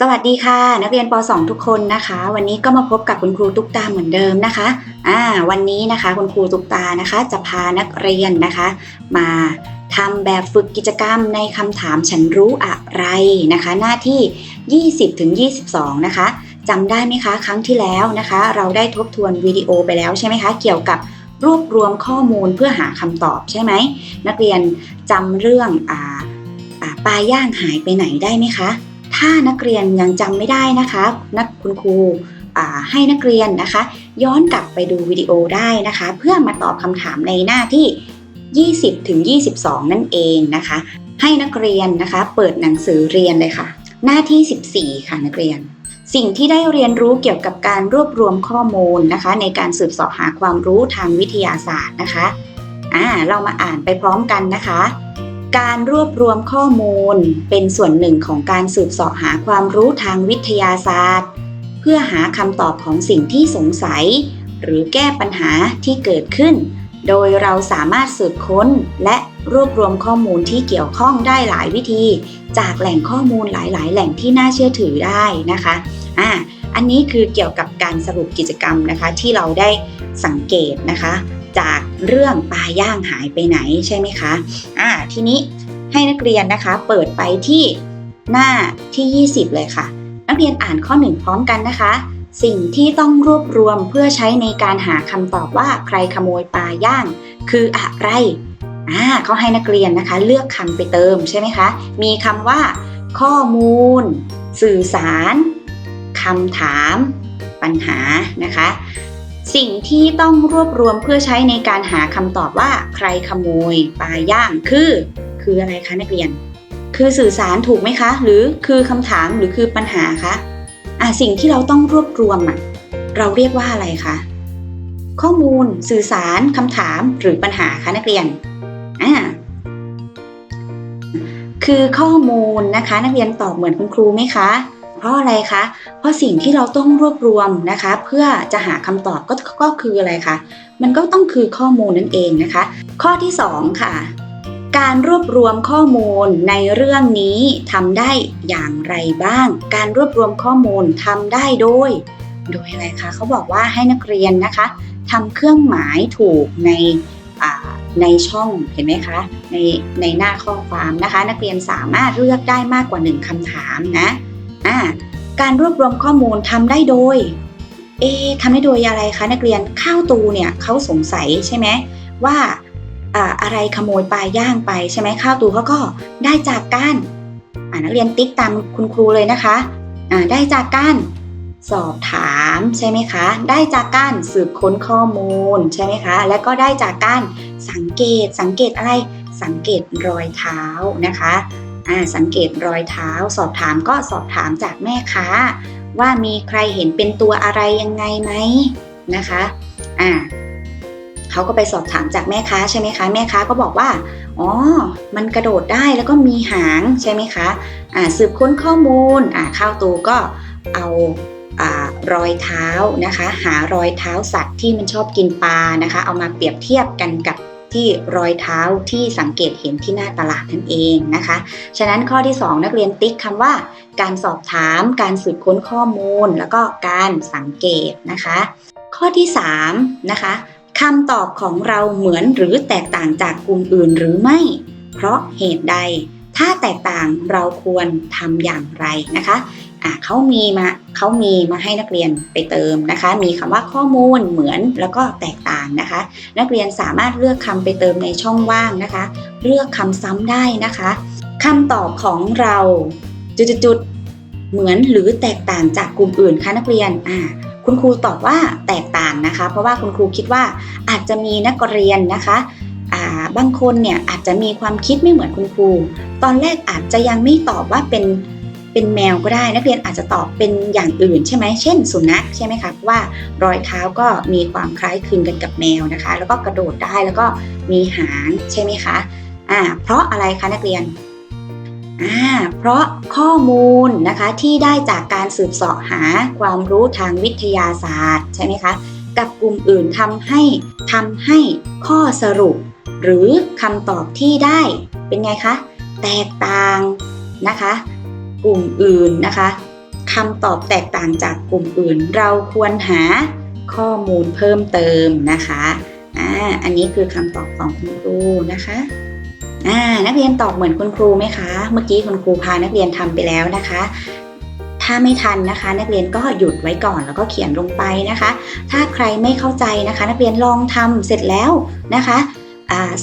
สวัสดีค่ะ นักเรียนป .2 ทุกคนนะคะ วันนี้ก็มาพบกับคุณครูตุ๊กตาเหมือนเดิมนะคะอ่าวันนี้นะคะคุณครูตุ๊กตานะคะจะพานักเรียนนะคะ มาทำแบบฝึกกิจกรรมในคำถามฉันรู้อะไรนะคะ หน้าที่ 20ถึง22 นะคะจำได้ไหมคะ ครั้งที่แล้วนะคะ เราได้ทบทวนวิดีโอไปแล้วใช่ไหมคะ เกี่ยวกับรวบรวมข้อมูลเพื่อหาคำตอบใช่ไหมนักเรียนจำเรื่องอ่าอ่าปลาย่างหายไปไหนได้ไหมคะ ถ้านักเรียนยังจำไม่ได้นะคะ นักคุณครูให้นักเรียนนะคะ ย้อนกลับไปดูวิดีโอได้นะคะ เพื่อมาตอบคำถามในหน้าที่ 20ถึง22 นั่นเองนะคะ ให้นักเรียนนะคะ เปิดหนังสือเรียนเลยค่ะ หน้าที่ 14 ค่ะนักเรียน สิ่งที่ได้เรียนรู้เกี่ยวกับการรวบรวมข้อมูลนะคะ ในการสืบสอบหาความรู้ทางวิทยาศาสตร์นะคะอ่าเรามาอ่านไปพร้อมกันนะคะ การรวบรวมข้อมูลเป็นส่วนหนึ่งของการสืบเสาะหาความรู้ทางวิทยาศาสตร์ เพื่อหาคำตอบของสิ่งที่สงสัย หรือแก้ปัญหาที่เกิดขึ้น โดยเราสามารถสืบค้นและรวบรวมข้อมูลที่เกี่ยวข้องได้หลายวิธี จากแหล่งข้อมูลหลาย ๆ แหล่งที่น่าเชื่อถือได้นะคะอ่าอันนี้คือเกี่ยวกับการสรุปกิจกรรมนะคะที่เราได้สังเกตนะคะ จากเรื่องปลาย่างหายไปไหนใช่ไหมคะอ่าทีนี้ให้นักเรียนนะคะ เปิดไปที่หน้าที่ 20 เลยค่ะ นักเรียนอ่านข้อ 1 พร้อมกันนะคะ สิ่งที่ต้องรวบรวมเพื่อใช้ในการหาคำตอบว่าใครขโมยปลาย่าง คืออะไรอ่าเขาให้นักเรียนนะคะ เลือกคำไปเติมใช่ไหมคะ มีคำว่า ข้อมูล สื่อสารคำถาม ปัญหานะคะ สิ่งที่ต้องรวบรวมเพื่อใช้ในการหาคำตอบว่าใครขโมยปลาย่างคือ คืออะไรคะนักเรียน คือสื่อสารถูกไหมคะ หรือคือคำถามหรือคือปัญหาคะอะสิ่งที่เราต้องรวบรวมอะเราเรียกว่าอะไรคะข้อมูล สื่อสารคำถามหรือปัญหาคะนักเรียนอ่าคือข้อมูลนะคะ นักเรียนตอบเหมือนคุณครูไหมคะ เพราะอะไรคะ เพราะสิ่งที่เราต้องรวบรวมนะคะ เพื่อจะหาคำตอบก็ก็คืออะไรคะ มันก็ต้องคือข้อมูลนั่นเองนะคะ ข้อที่ 2 ค่ะ การรวบรวมข้อมูลในเรื่องนี้ทำได้อย่างไรบ้าง การรวบรวมข้อมูลทำได้โดย โดยอะไรคะเขาบอกว่าให้นักเรียนนะคะทำเครื่องหมายถูกในในช่องเห็นไหมคะในในหน้าข้อความนะคะ นักเรียนสามารถเลือกได้มากกว่าหนึ่งคำถามนะ อ่าการรวบรวมข้อมูลทำได้โดย เอะทำได้โดยอะไรคะนักเรียนข้าวตูเนี่ยเขาสงสัยใช่ไหมว่าอ่าอะไรขโมยไปย่างไปใช่ไหมข้าวตูเขาก็ได้จากการอ่านักเรียนติ๊กตามคุณครูเลยนะคะอ่าได้จากการสอบถามใช่ไหมคะ ได้จากการสืบค้นข้อมูลใช่ไหมคะ และก็ได้จากการสังเกตสังเกตอะไรสังเกตรอยเท้านะคะ สังเกตรอยเท้า สอบถามก็สอบถามจากแม่ค้า ว่ามีใครเห็นเป็นตัวอะไรยังไงไหมนะคะอ่าเขาก็ไปสอบถามจากแม่ค้าใช่ไหมคะ แม่ค้าก็บอกว่า อ๋อ มันกระโดดได้แล้วก็มีหางใช่ไหมคะอ่าสืบค้นข้อมูลอ่าข้าวตูก็เอาอ่ารอยเท้านะคะ หารอยเท้าสัตว์ที่มันชอบกินปลานะคะ เอามาเปรียบเทียบกันกับ ที่รอยเท้าที่สังเกตเห็นที่หน้าตลาดนั่นเองนะคะ ฉะนั้นข้อที่ 2 นักเรียนติ๊กคำว่า การสอบถาม การสืบค้นข้อมูล แล้วก็การสังเกตนะคะ ข้อที่3นะคะคำตอบของเราเหมือนหรือแตกต่างจากกลุ่มอื่นหรือไม่ เพราะเหตุใด ถ้าแตกต่างเราควรทำอย่างไรนะคะ อะเขามีมาเขามีมาให้นักเรียนไปเติมนะคะ มีคำว่าข้อมูลเหมือนแล้วก็แตกต่างนะคะ นักเรียนสามารถเลือกคำไปเติมในช่องว่างนะคะ เลือกคำซ้ำได้นะคะคำตอบของเราจุดๆเหมือนหรือแตกต่างจากกลุ่มอื่นคะนักเรียนอ่าคุณครูตอบว่าแตกต่างนะคะ เพราะว่าคุณครูคิดว่าอาจจะมีนักเรียนนะคะบางคนเนี่ยอาจจะมีความคิดไม่เหมือนคุณครู ตอนแรกอาจจะยังไม่ตอบว่าเป็น เป็นแมวก็ได้ นักเรียนอาจจะตอบเป็นอย่างอื่นใช่ไหมเช่น สุนัขใช่ไหมคะเพราะว่ารอยเท้าก็มีความคล้ายคลึงกันกับแมวนะคะ แล้วก็กระโดดได้แล้วก็มีหางใช่ไหมคะอ่าเพราะอะไรคะนักเรียนอ่าเพราะข้อมูลนะคะที่ได้จากการสืบเสาะหาความรู้ทางวิทยาศาสตร์ใช่ไหมคะกับกลุ่มอื่นทำให้ทำให้ข้อสรุป หรือคำตอบที่ได้เป็นไงคะ แตกต่างนะคะ กลุ่มอื่นนะคะคำตอบแตกต่างจากกลุ่มอื่น เราควรหาข้อมูลเพิ่มเติมนะคะอ่าอันนี้คือคำตอบของคุณครูนะคะอ่านักเรียนตอบเหมือนคุณครูไหมคะ เมื่อกี้คุณครูพานักเรียนทำไปแล้วนะคะ ถ้าไม่ทันนะคะ นักเรียนก็หยุดไว้ก่อนแล้วก็เขียนลงไปนะคะ ถ้าใครไม่เข้าใจนะคะ นักเรียนลองทำเสร็จแล้วนะคะ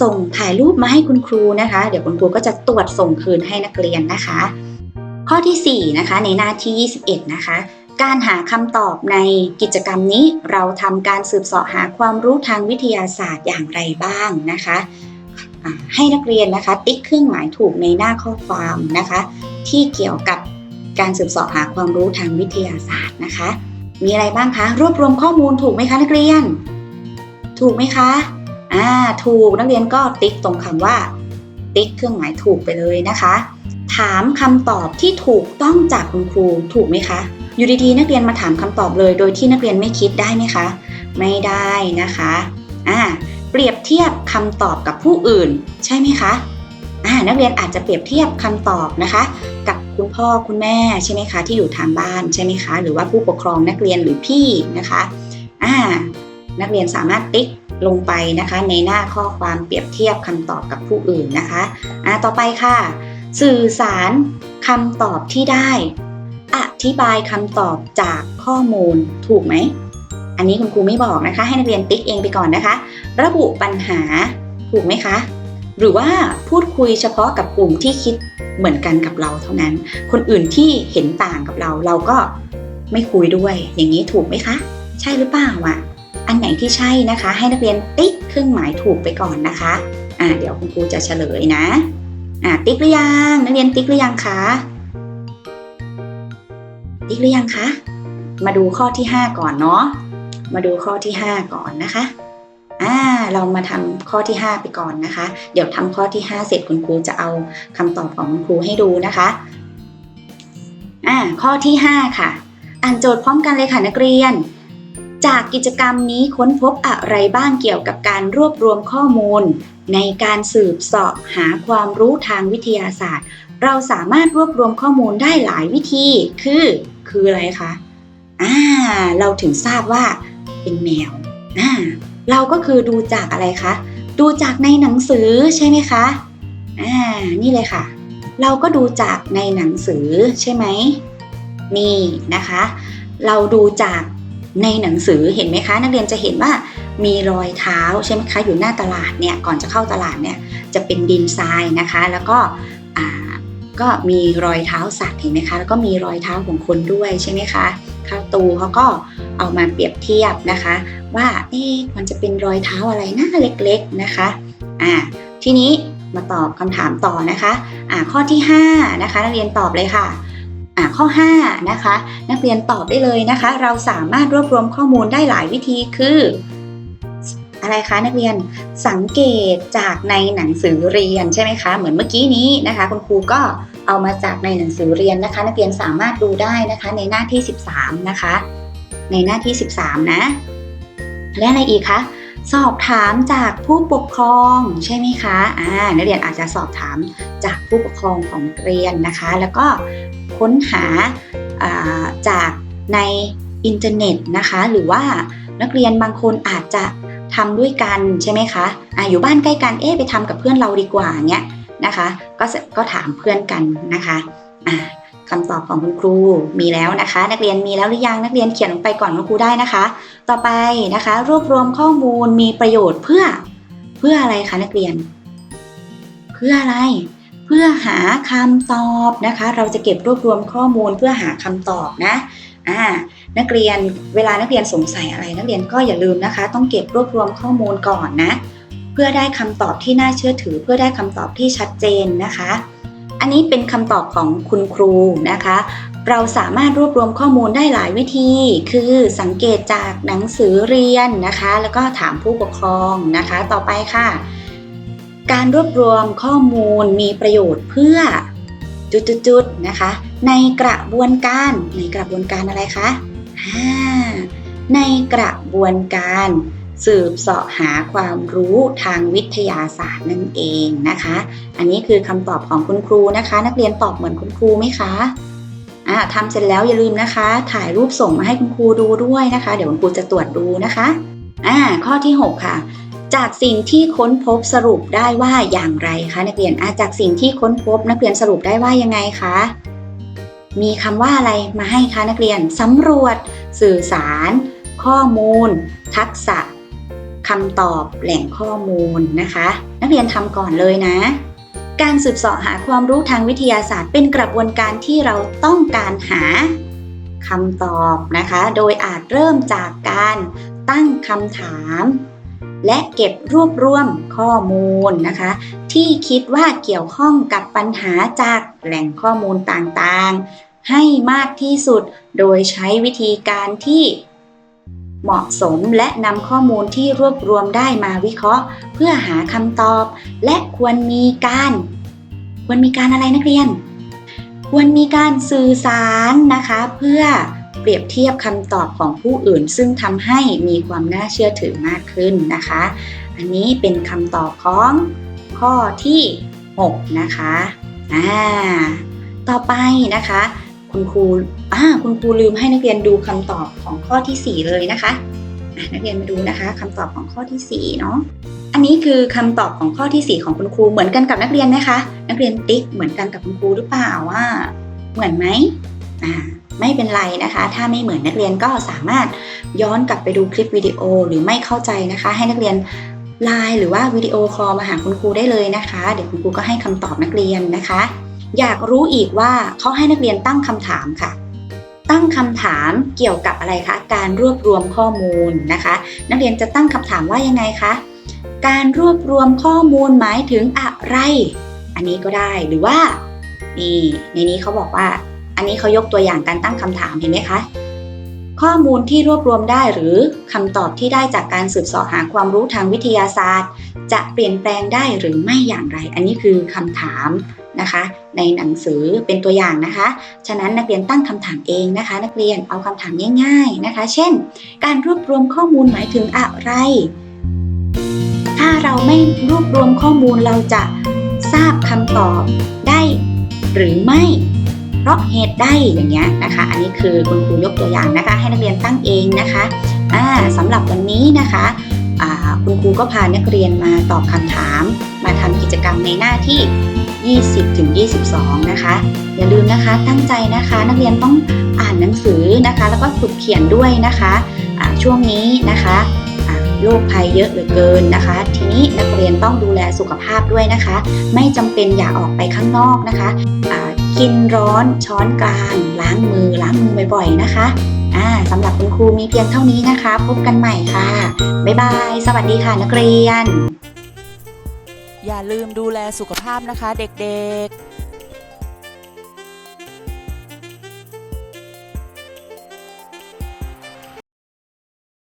ส่งถ่ายรูปมาให้คุณครูนะคะ เดี๋ยวคุณครูก็จะตรวจส่งคืนให้นักเรียนนะคะ ข้อทีสี่4นะคะในหน้าที่ 21 นะคะ การหาคำตอบในกิจกรรมนี้เราทำการสืบเสาะหาความรู้ทางวิทยาศาสตร์อย่างไรบ้างนะคะให้นักเรียนนะคะ ติ๊กเครื่องหมายถูกในหน้าข้อความนะคะ ที่เกี่ยวกับการสืบเสาะหาความรู้ทางวิทยาศาสตร์นะคะ มีอะไรบ้างคะ รวบรวมข้อมูลถูกไหมคะนักเรียน ถูกไหมคะอ่าถูกนักเรียนก็ติ๊กตรงคำว่า ติ๊กเครื่องหมายถูกไปเลยนะคะ ถามคำตอบที่ถูกต้องจากคุณครูถูกไหมคะ อยู่ดีๆนักเรียนมาถามคำตอบเลย โดยที่นักเรียนไม่คิดได้ไหมคะ ไม่ได้นะคะอ่าเปรียบเทียบคำตอบกับผู้อื่น ใช่ไหมคะอ่านักเรียนอาจจะเปรียบเทียบคำตอบนะคะ กับคุณพ่อคุณแม่ใช่ไหมคะ ที่อยู่ทางบ้านใช่ไหมคะ หรือว่าผู้ปกครองนักเรียนหรือพี่นะคะอ่านักเรียนสามารถติ๊กลงไปนะคะ ในหน้าข้อความเปรียบเทียบคำตอบกับผู้อื่นนะคะอ่าต่อไปค่ะ สื่อสารคำตอบที่ได้ อธิบายคำตอบจากข้อมูลถูกไหม อันนี้คุณครูไม่บอกนะคะ ให้นักเรียนติ๊กเองไปก่อนนะคะ ระบุปัญหาถูกไหมคะหรือว่าพูดคุยเฉพาะกับกลุ่มที่คิดเหมือนกันกับเราเท่านั้น คนอื่นที่เห็นต่างกับเราเราก็ไม่คุยด้วย อย่างนี้ถูกไหมคะ ใช่หรือเปล่าอะ อันไหนที่ใช่นะคะ ให้นักเรียนติ๊กเครื่องหมายถูกไปก่อนนะคะ อ่าเดี๋ยวคุณครูจะเฉลยนะ อ่าติ๊กหรือยังนักเรียนติ๊กหรือยังคะติ๊กหรือยังคะมาดูข้อที่ 5 ก่อนเนาะมาดูข้อที่ 5 ก่อนนะคะอ่าเรามาทำข้อที่ 5 ไปก่อนนะคะ เดี๋ยวทำข้อที่ 5 เสร็จคุณครูจะเอาคำตอบของคุณครูให้ดูนะคะอ่าข้อที่ 5 ค่ะ อ่านโจทย์พร้อมกันเลยค่ะนักเรียน จากกิจกรรมนี้ค้นพบอะไรบ้างเกี่ยวกับการรวบรวมข้อมูล ในการสืบเสาะหาความรู้ทางวิทยาศาสตร์ เราสามารถรวบรวมข้อมูลได้หลายวิธี คือ คืออะไรคะอ่าเราถึงทราบว่าเป็นแมวอ่าเราก็คือดูจากอะไรคะ ดูจากในหนังสือใช่ไหมคะอ่านี่เลยค่ะ เราก็ดูจากในหนังสือใช่ไหมนี่นะคะ เราดูจาก ในหนังสือเห็นไหมคะ นักเรียนจะเห็นว่ามีรอยเท้าใช่ไหมคะอยู่หน้าตลาดเนี่ยก่อนจะเข้าตลาดเนี่ยจะเป็นดินทรายนะคะ แล้วก็อ่าก็มีรอยเท้าสัตว์เห็นไหมคะแล้วก็มีรอยเท้าของคนด้วยใช่ไหมคะข้าวตูเขาก็เอามาเปรียบเทียบนะคะ ว่าเอ๊ะมันจะเป็นรอยเท้าอะไรนะเล็กๆนะคะอ่าทีนี้มาตอบคำถามต่อนะคะอ่าข้อที่5นะคะนักเรียนตอบเลยค่ะ อ่าข้อ5นะคะนักเรียนตอบได้เลยนะคะ เราสามารถรวบรวมข้อมูลได้หลายวิธีคือ อะไรคะนักเรียนสังเกตจากในหนังสือเรียนใช่ไหมคะเหมือนเมื่อกี้นี้นะคะ คุณครูก็เอามาจากในหนังสือเรียนนะคะ นักเรียนสามารถดูได้นะคะในหน้าที่ 13 นะคะ ในหน้าที่ 13 นะ และอะไรอีกคะสอบถามจากผู้ปกครองใช่ไหมคะ อ่า นักเรียนอาจจะสอบถามจากผู้ปกครองของนักเรียนนะคะ แล้วก็ ค้นหาาจากในอินเทอร์เน็ตนะคะ หรือว่านักเรียนบางคนอาจจะทำด้วยกันใช่ไหมคะอ่าอยู่บ้านใกล้กัน เอ๊ะไปทำกับเพื่อนเราดีกว่าเนี้ยนะคะ ก็ก็ถามเพื่อนกันนะคะอ่าคำตอบของคุณครูมีแล้วนะคะ นักเรียนมีแล้วหรือยังนักเรียนเขียนลงไปก่อนคุณครูได้นะคะ ต่อไปนะคะ รวบรวมข้อมูลมีประโยชน์เพื่อเพื่ออะไรคะนักเรียน เพื่ออะไร เพื่อหาคำตอบนะคะ เราจะเก็บรวบรวมข้อมูลเพื่อหาคำตอบนะอ่านักเรียนเวลานักเรียนสงสัยอะไร นักเรียนก็อย่าลืมนะคะ ต้องเก็บรวบรวมข้อมูลก่อนนะ เพื่อได้คำตอบที่น่าเชื่อถือ เพื่อได้คำตอบที่ชัดเจนนะคะ อันนี้เป็นคำตอบของคุณครูนะคะ เราสามารถรวบรวมข้อมูลได้หลายวิธี คือสังเกตจากหนังสือเรียนนะคะ แล้วก็ถามผู้ปกครองนะคะ ต่อไปค่ะ การรวบรวมข้อมูลมีประโยชน์เพื่อจุดๆๆนะคะ ในกระบวนการในกระบวนการอะไรคะอ่าในกระบวนการสืบเสาะหาความรู้ทางวิทยาศาสตร์นั่นเองนะคะ อันนี้คือคำตอบของคุณครูนะคะ นักเรียนตอบเหมือนคุณครูไหมคะอ่าทำเสร็จแล้วอย่าลืมนะคะ ถ่ายรูปส่งมาให้คุณครูดูด้วยนะคะ เดี๋ยวคุณครูจะตรวจดูนะคะอ่าข้อที่ 6 ค่ะ จากสิ่งที่ค้นพบสรุปได้ว่าอย่างไรคะนักเรียนอาจากสิ่งที่ค้นพบนักเรียนสรุปได้ว่ายังไงคะ มีคำว่าอะไรมาให้คะนักเรียนสำรวจ สื่อสาร ข้อมูล ทักษะคำตอบแหล่งข้อมูลนะคะ นักเรียนทำก่อนเลยนะ การสืบเสาะหาความรู้ทางวิทยาศาสตร์เป็นกระบวนการที่เราต้องการหาคำตอบนะคะ โดยอาจเริ่มจากการตั้งคำถาม และเก็บรวบรวมข้อมูลนะคะ ที่คิดว่าเกี่ยวข้องกับปัญหาจากแหล่งข้อมูลต่างๆ ให้มากที่สุดโดยใช้วิธีการที่เหมาะสมและนำข้อมูลที่รวบรวมได้มาวิเคราะห์ เพื่อหาคำตอบ และควรมีการ ควรมีการอะไรนักเรียน ควรมีการสื่อสารนะคะเพื่อ เปรียบเทียบคำตอบของผู้อื่น ซึ่งทำให้มีความน่าเชื่อถือมากขึ้นนะคะ อันนี้เป็นคำตอบของข้อที่ 6 นะคะอ่าต่อไปนะคะ คุณครูอ่าคุณครูลืมให้นักเรียนดูคำตอบของข้อที่ 4 เลยนะคะนักเรียนมาดูนะคะคำตอบของข้อที่4เนาะอันนี้คือคำตอบของข้อที่ 4 ของคุณครูเหมือนกันกับนักเรียนไหมคะ นักเรียนติ๊กเหมือนกันกับคุณครูหรือเปล่าว่า เหมือนไหมอ่า ไม่เป็นไรนะคะ ถ้าไม่เหมือนนักเรียนก็สามารถย้อนกลับไปดูคลิปวิดีโอหรือไม่เข้าใจนะคะ ให้นักเรียนไลน์หรือว่าวิดีโอคอลมาหาคุณครูได้เลยนะคะ เดี๋ยวคุณครูก็ให้คำตอบนักเรียนนะคะ อยากรู้อีกว่าเขาให้นักเรียนตั้งคำถามค่ะ ตั้งคำถามเกี่ยวกับอะไรคะ การรวบรวมข้อมูลนะคะ นักเรียนจะตั้งคำถามว่ายังไงคะ การรวบรวมข้อมูลหมายถึงอะไร อันนี้ก็ได้หรือว่านี่ในนี้เขาบอกว่า อันนี้เขายกตัวอย่างการตั้งคำถามเห็นไหมคะ ข้อมูลที่รวบรวมได้หรือคำตอบที่ได้จากการสืบเสาะหาความรู้ทางวิทยาศาสตร์ จะเปลี่ยนแปลงได้หรือไม่อย่างไร อันนี้คือคำถามนะคะ ในหนังสือเป็นตัวอย่างนะคะ ฉะนั้นนักเรียนตั้งคำถามเองนะคะ นักเรียนเอาคำถามง่าย ๆนะคะ เช่น การรวบรวมข้อมูลหมายถึงอะไร ถ้าเราไม่รวบรวมข้อมูลเราจะทราบคำตอบได้หรือไม่ ราะเหตุใดอย่างเงี้ยนะคะ อันนี้คือคุณครูยกตัวอย่างนะคะ ให้นักเรียนตั้งเองนะคะอ่าสำหรับวันนี้นะคะคุณครูก็พานักเรียนมาตอบคำถาม มาทำกิจกรรมในหน้าที่ 20ถึง22 นะคะ อย่าลืมนะคะตั้งใจนะคะ นักเรียนต้องอ่านหนังสือนะคะ แล้วก็ฝึกเขียนด้วยนะคะอ่าช่วงนี้นะคะ โรคภัยเยอะเหลือเกินนะคะ ทีนี้นักเรียนต้องดูแลสุขภาพด้วยนะคะ ไม่จำเป็นอย่าออกไปข้างนอกนะคะกินร้อนช้อนกลาง ล้างมือล้างมือบ่อยๆนะคะสำหรับคุณครูมีเพียงเท่านี้นะคะ พบกันใหม่ค่ะ บ๊ายบาย สวัสดีค่ะนักเรียน อย่าลืมดูแลสุขภาพนะคะเด็กๆ